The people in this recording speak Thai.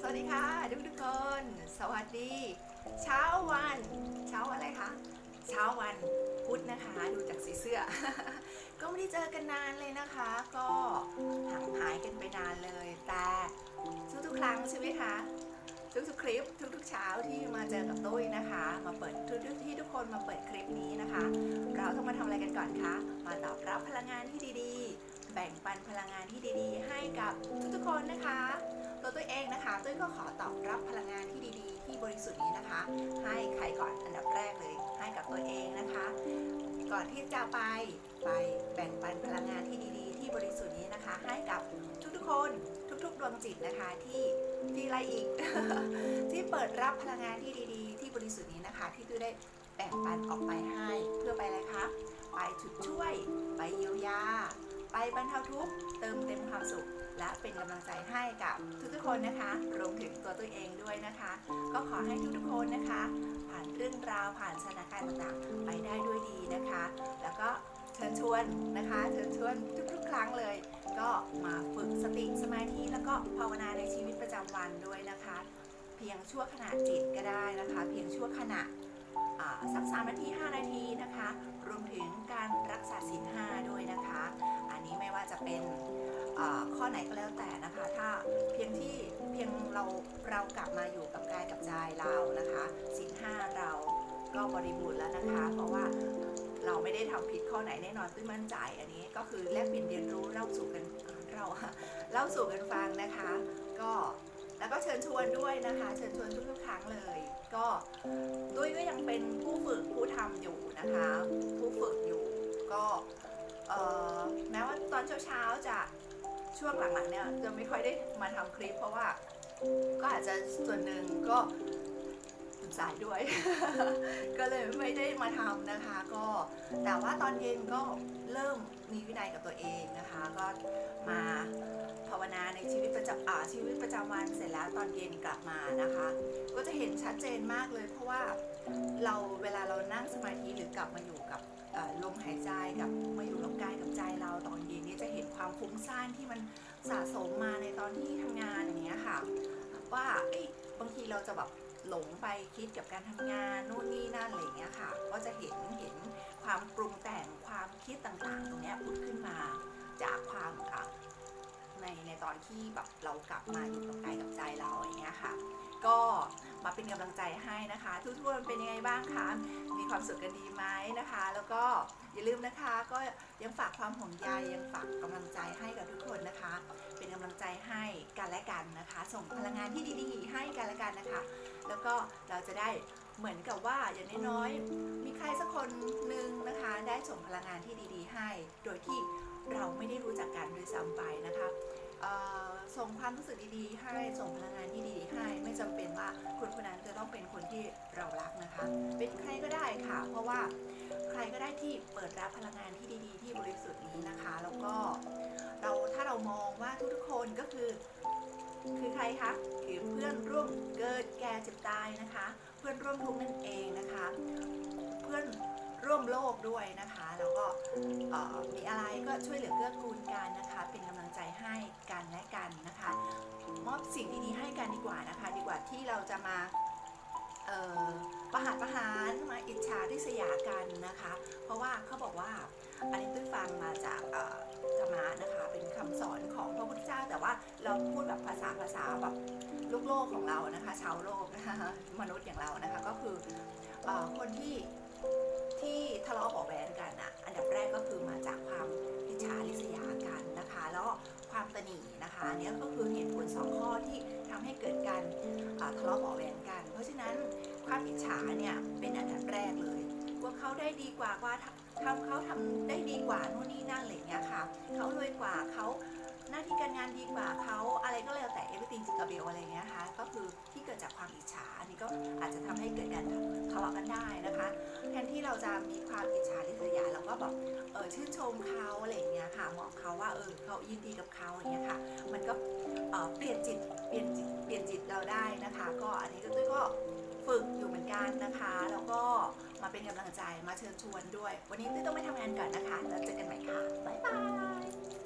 สวัสดีค่ะทุกทุกคน สวัสดี เช้าวัน เช้าอะไรคะ เช้าวันพุธนะคะ ดูจากสีเสื้อ ก็ไม่ได้เจอกันนานเลยนะคะ ก็ห่างหายกันไปนานเลย แต่ทุกๆครั้งใช่ไหมคะทุกๆคลิปทุกๆเช้าที่มาเจอกับตุ้ยนะคะ มาเปิดทุกๆที่ทุกคนมาเปิดคลิปนี้นะคะ เราต้องมาทำอะไรกันก่อนคะมาตอบรับพลังงานที่ดีๆ แบ่งปันพลังงานที่ดีๆ ให้กับทุกๆคนนะคะ ตัวตัวเองนะคะตุ้ยก็ขอตอบรับพลังงานที่ดีๆ ที่บริสุทธิ์นี้นะคะ ให้ใครก่อนอันดับแรกเลย ให้กับตัวเองนะคะ ก่อนที่จะไปไปแบ่งปันพลังงานที่ดีๆ ที่บริสุทธิ์นี้นะคะ ให้กับทุกๆคนทุกๆดวงจิตนะคะที่ที่อะไรอีก ที่เปิดรับพลังงานที่ดีๆ ที่บริสุทธิ์นี้นะคะ ที่ตุ้ยได้แบ่งปันออกไปให้เพื่อไปอะไรคะไปช่วยไปเยียวยา บรรเทาทุกข์เติมเต็มความสุข และเป็นกำลังใจให้กับทุกๆคนนะคะรวมถึงตัวตัวเองด้วยนะคะ ก็ขอให้ทุกๆคนนะคะ ผ่านเรื่องราวผ่านสถานการณ์ต่างๆ ไปได้ด้วยดีนะคะ แล้วก็เชิญชวนนะคะเชิญชวนทุกๆ ครั้งเลย ก็มาฝึกสติสมาธิแล้วก็ภาวนาในชีวิตประจำวันด้วยนะคะ เพียงชั่วขณะจิตก็ได้นะคะ เพียงชั่วขณะสักสามนาที 5 นาทีนะคะ รวมถึงการ ข้อไหนก็แล้วแต่นะคะ ถ้าเพียงที่เพียงเราเรากลับมาอยู่กับกายกับใจเรานะคะศีลห้าเราก็บริบูรณ์แล้วนะคะ เพราะว่าเราไม่ได้ทำผิดข้อไหนแน่นอนตื้นมั่นใจอันนี้ก็คือแลกเปลี่ยนเรียนรู้เล่าสู่กันเราเล่าสู่กันฟังนะคะ ก็แล้วก็เชิญชวนด้วยนะคะ เชิญชวนทุกๆครั้งเลย ก็ด้วยก็ยังเป็นผู้ฝึกผู้ทำอยู่นะคะ ผู้ฝึกอยู่ก็แม้ว่าตอนเช้าๆจะ ช่วงหลังๆเนี่ยจะไม่ค่อยได้มาทำคลิป เพราะว่าก็อาจจะส่วนหนึ่งก็สายด้วย ก็เลยไม่ได้มาทำนะคะก็แต่ว่าตอนเย็นก็เริ่มมีวินัยกับตัวเองนะคะ ก็มาภาวนาในชีวิตประจำอ่าชีวิตประจำวันเสร็จแล้วตอนเย็นกลับมานะคะ ก็จะเห็นชัดเจนมากเลยเพราะว่า เราเวลาเรานั่งสมาธิหรือกลับมาอยู่กับลมหายใจกับมาอยู่กับกายกับใจเราตอนเย็นนี่ยจะเห็นความฟุ้งซ่านที่มันสะสมมาในตอนที่ทำงานอย่างเงี้ยค่ะ ว่าเอ้บางทีเราจะแบบหลงไปคิดกับการทำงานนู่นนี่นั่นอะไรอย่างเงี้ยค่ะ ก็จะเห็นเห็นความปรุงแต่งความคิดต่างๆ ตรงเนี้ยผุดขึ้นมาจากความอ ในในตอนที่แบบเรากลับมาอยู่กับกายกับใจเราอย่างเงี้ยค่ะ ก็มาเป็นกำลังใจให้นะคะ ทุกๆคนเป็นยังไงบ้างคะมีความสุขกันดีไหมนะคะ แล้วก็อย่าลืมนะคะ ก็ยังฝากความห่วงใยยังฝากกำลังใจให้กับทุกคนนะคะ เป็นกำลังใจให้กันและกันนะคะ ส่งพลังงานที่ดีๆให้กันและกันนะคะ แล้วก็เราจะได้เหมือนกับว่าอย่างน้อยๆมี สักคนหนึ่งนะคะ ได้ส่งพลังงานที่ดีๆ ให้ โดยที่เราไม่ได้รู้จักกันด้วยซ้ำไปนะคะส่งความรู้สึกดีๆ ให้ส่งพลังงานที่ดีๆให้ ไม่จำเป็นว่าคนคนนั้นจะต้องเป็นคนที่เรารักนะคะ เป็นใครก็ได้ค่ะ เพราะว่าใครก็ได้ที่เปิดรับพลังงานที่ดีๆ ที่บริสุทธิ์นี้นะคะ แล้วก็เราถ้าเรามองว่าทุกๆคนก็คือ คือใครคะคือเพื่อนร่วมเกิดแก่เจ็บตายนะคะ เพื่อนร่วมทุก ร่วมโลกด้วยนะคะ แล้วก็มีอะไรก็ช่วยเหลือเกื้อกูลกันนะคะ เป็นกำลังใจให้กันและกันนะคะ มอบสิ่งดีๆให้กันดีกว่านะคะ ดีกว่าที่เราจะมาประหารประหารมาอิจฉาริษยากันนะคะ เพราะว่าเขาบอกว่าอันนี้ตุ้ยฟังมาจากธรรมะนะคะ เป็นคำสอนของพระพุทธเจ้า แต่ว่าเราพูดแบบภาษาภาษาแบบโลกโลกของเรานะคะ ชาวโลกนะคะมนุษย์อย่างเรานะคะ ก็คืออคนที่ ที่ทะเลาะเบาะแว้งกันอะอันดับแรกก็คือมาจากความอิจฉาริษยากันนะคะ แล้วความตนีนะคะอันเนี้ยก็คือเหตุผลสองข้อที่ทำให้เกิดการทะเลาะเบาะแว้งกัน เพราะฉะนั้นความอิจฉาเนี่ยเป็นอันดับแรกเลย ว่าเขาได้ดีกว่าว่าทำเขาทำได้ดีกว่านู่นนี่นั่นอะไรเงี้ยค่ะเขารวยกว่าเขาหน้าที่การงานดีกว่าเขาอะไรก็แล้วแต่ everything จิกาเบลอะไรเงี้ยค่ะก็คือ กิดจากความอิจฉาอันนี้ก็อาจจะทำให้เกิดการทะเลาะกันได้นะคะแทนที่เราจะมีความอิจฉาริษยาเราก็แบบเออชื่นชมเขาอะไรอย่างเงี้ยค่ะบอกเขาว่าเออเขายินดีกับเขาอย่างเงี้ยค่ะ มันก็เปลี่ยนจิตเปลี่ยนจิตเปลี่ยนจิตเราได้นะคะ ก็อันนี้ก็ตุ้ยก็ฝึกอยู่เหมือนกันนะคะ แล้วก็มาเป็นกำลังใจมาเชิญชวนด้วย วันนี้ตุ้ยต้องไปทำงานก่อนนะคะ แล้วเจอกันใหม่ค่ะ บ๊ายบาย